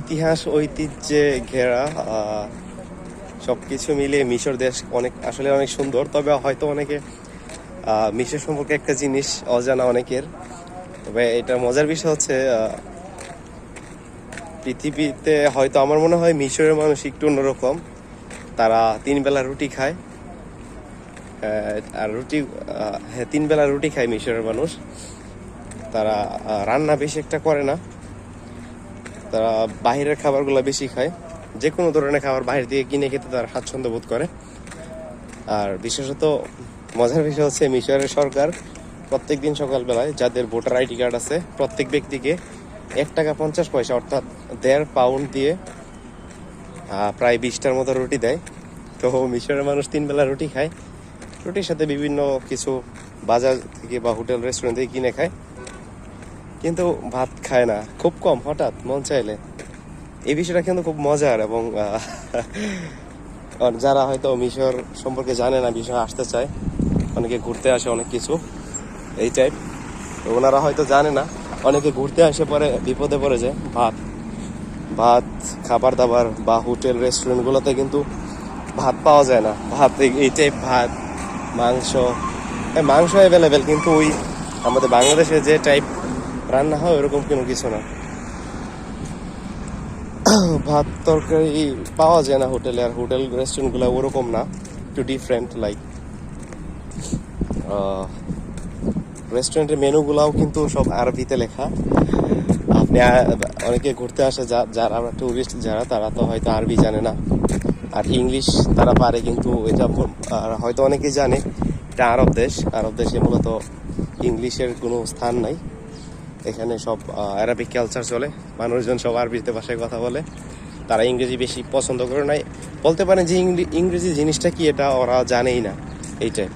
ইতিহাস, ঐতিহ্যে ঘেরা সব কিছু মিলিয়ে মিশর দেশ অনেক, আসলে অনেক সুন্দর। তবে হয়তো অনেকে মিশর সম্পর্কে একটা জিনিস অজানা অনেকের। তবে এটা মজার বিষয় হচ্ছে পৃথিবীতে হয়তো আমার মনে হয় মিশরের মানুষ একটু অন্যরকম। তারা তিন বেলা রুটি খায়। আর রুটি হ্যাঁ তিন বেলা রুটি খায় মিশরের মানুষ। তারা রান্না বেশি একটা করে না। তারা বাইরের খাবারগুলো বেশি খায়। যে কোনো ধরনের খাবার বাইরে দিয়ে কিনে খেতে তারা স্বাচ্ছন্দ্য বোধ করে। আর বিশেষত মজার বিষয় হচ্ছে মিশরের সরকার প্রত্যেক দিন সকালবেলায় যাদের ভোটার আইডি কার্ড আছে প্রত্যেক ব্যক্তিকে এক টাকা পঞ্চাশ পয়সা অর্থাৎ দেড় পাউন্ড দিয়ে প্রায় বিশটার মতো রুটি দেয়। তো মিশরের মানুষ তিন বেলা রুটি খায়। রুটির সাথে বিভিন্ন কিছু বাজার থেকে বা হোটেল, রেস্টুরেন্ট থেকে কিনে খায়। কিন্তু ভাত খায় না। খুব কম, হঠাৎ মন চাইলে। এই বিষয়টা কিন্তু খুব মজার এবং যারা হয়তো মিশর সম্পর্কে জানে না বিষয় আসতে চায়, অনেকে ঘুরতে আসে অনেক কিছু, এই টাইপ ওনারা হয়তো জানে না, অনেকে ঘুরতে আসে পরে বিপদে পড়ে যায়, ভাত। ভাত, খাবার দাবার বা হোটেল রেস্টুরেন্টগুলোতে কিন্তু ভাত পাওয়া যায় না। ভাত, এই- টাইপ ভাত, মাংস। মাংস অ্যাভেলেবেল কিন্তু ওই আমাদের বাংলাদেশে যে টাইপ রান্না হয়, ওরকম কোনো কিছু না। ভাত, তরকারি পাওয়া যায় না হোটেলে, আর হোটেল, রেস্টুরেন্টগুলো ওরকম না, একটু ডিফারেন্ট লাইক রেস্টুরেন্টের মেনুগুলাও কিন্তু সব আরবিতে লেখা। আপনি অনেকে ঘুরতে আসে যারা টুরিস্ট যারা, তারা তো হয়তো আরবি জানে না। আর ইংলিশ তারা পারে, কিন্তু এটা হয়তো অনেকেই জানে, এটা আরব দেশ। আরব দেশে মূলত ইংলিশের কোনো স্থান নাই। এখানে সব অ্যারাবিক কালচার চলে। মানুষজন সব আরবিতে ভাষায় কথা বলে। তারা ইংরেজি বেশি পছন্দ করে নাই। বলতে পারেন যে ইংরে- ইংরেজি জিনিসটা কি এটা ওরা জানেই না। এইটাই।